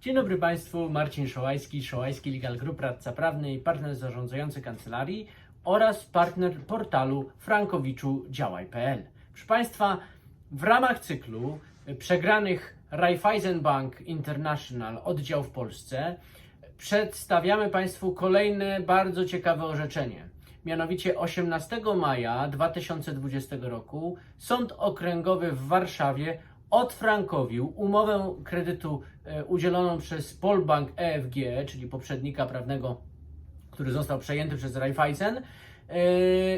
Dzień dobry Państwu, Marcin Szołajski, Szołajski Legal Group, radca prawny i partner zarządzający kancelarii oraz partner portalu Frankowiczu Działaj.pl. Proszę Państwa, w ramach cyklu przegranych Raiffeisen Bank International oddział w Polsce przedstawiamy Państwu kolejne bardzo ciekawe orzeczenie. Mianowicie 18 maja 2020 roku Sąd Okręgowy w Warszawie odfrankowił umowę kredytu e, udzieloną przez Polbank EFG, czyli poprzednika prawnego, który został przejęty przez Raiffeisen e,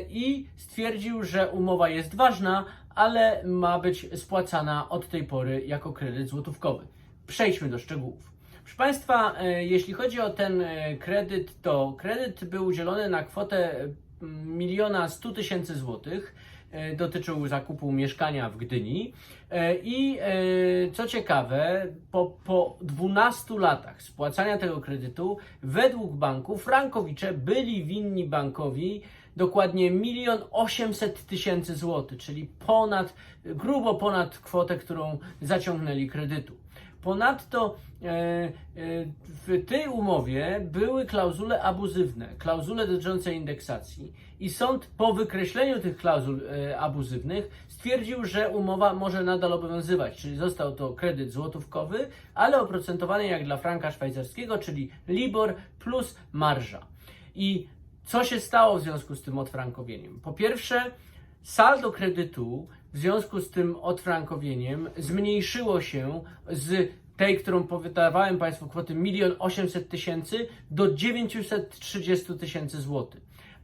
i stwierdził, że umowa jest ważna, ale ma być spłacana od tej pory jako kredyt złotówkowy. Przejdźmy do szczegółów. Proszę Państwa, e, jeśli chodzi o ten kredyt, to kredyt był udzielony na kwotę mm, miliona stu tysięcy złotych. E, Dotyczył zakupu mieszkania w Gdyni. E, I e, co ciekawe, po, po 12 latach spłacania tego kredytu, według banku Frankowicze byli winni bankowi dokładnie milion osiemset tysięcy złotych, czyli ponad, grubo ponad kwotę, którą zaciągnęli kredytu. Ponadto e, e, w tej umowie były klauzule abuzywne, klauzule dotyczące indeksacji i sąd po wykreśleniu tych klauzul e, abuzywnych stwierdził, że umowa może nadal obowiązywać, czyli został to kredyt złotówkowy, ale oprocentowany jak dla franka szwajcarskiego, czyli LIBOR plus marża. I co się stało w związku z tym odfrankowieniem? Po pierwsze, saldo kredytu w związku z tym odfrankowieniem zmniejszyło się z tej, którą powydawałem Państwu kwoty 1 800 tysięcy do 930 tysięcy złotych.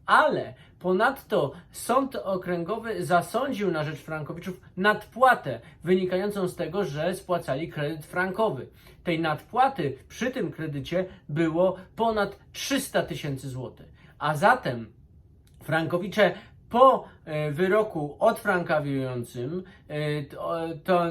Ale ponadto sąd okręgowy zasądził na rzecz frankowiczów nadpłatę wynikającą z tego, że spłacali kredyt frankowy. Tej nadpłaty przy tym kredycie było ponad 300 tysięcy złotych. A zatem Frankowicze po e, wyroku odfrankawiującym e, to-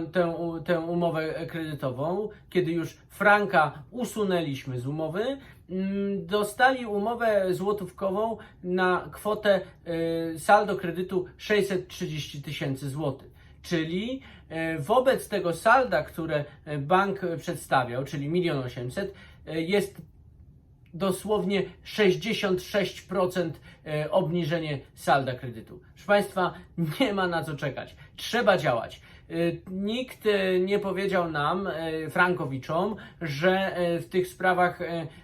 tę, umowę kredytową, kiedy już franka usunęliśmy z umowy, mm, dostali umowę złotówkową na kwotę e, saldo kredytu 630 tysięcy złotych. Czyli e, wobec tego salda, które e, bank przedstawiał, czyli 1 800 000, jest dosłownie 66% e, obniżenie salda kredytu. Proszę Państwa, nie ma na co czekać. Trzeba działać. E, Nikt e, nie powiedział nam, e, Frankowiczom, że w tych sprawach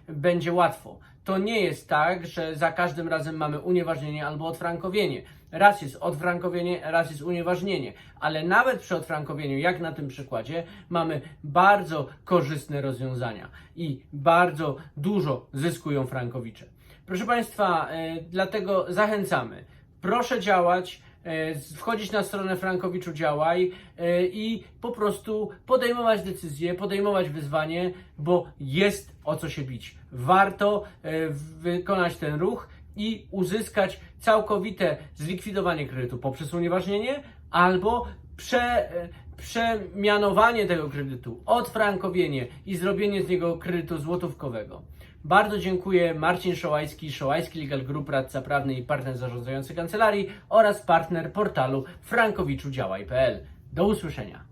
będzie łatwo. To nie jest tak, że za każdym razem mamy unieważnienie albo odfrankowienie. Raz jest odfrankowienie, raz jest unieważnienie, ale nawet przy odfrankowieniu, jak na tym przykładzie, mamy bardzo korzystne rozwiązania i bardzo dużo zyskują frankowicze. Proszę Państwa, dlatego zachęcamy. Proszę działać, wchodzić na stronę Frankowiczu Działaj e, i po prostu podejmować decyzje, podejmować wyzwanie, bo jest o co się bić. Warto e, wykonać ten ruch i uzyskać całkowite zlikwidowanie kredytu poprzez unieważnienie albo prze, e, przemianowanie tego kredytu, odfrankowienie i zrobienie z niego kredytu złotówkowego. Bardzo dziękuję Marcin Szołajski, Szołajski Legal Group, radca prawny i partner zarządzający kancelarii oraz partner portalu frankowiczudziałaj.pl. Do usłyszenia.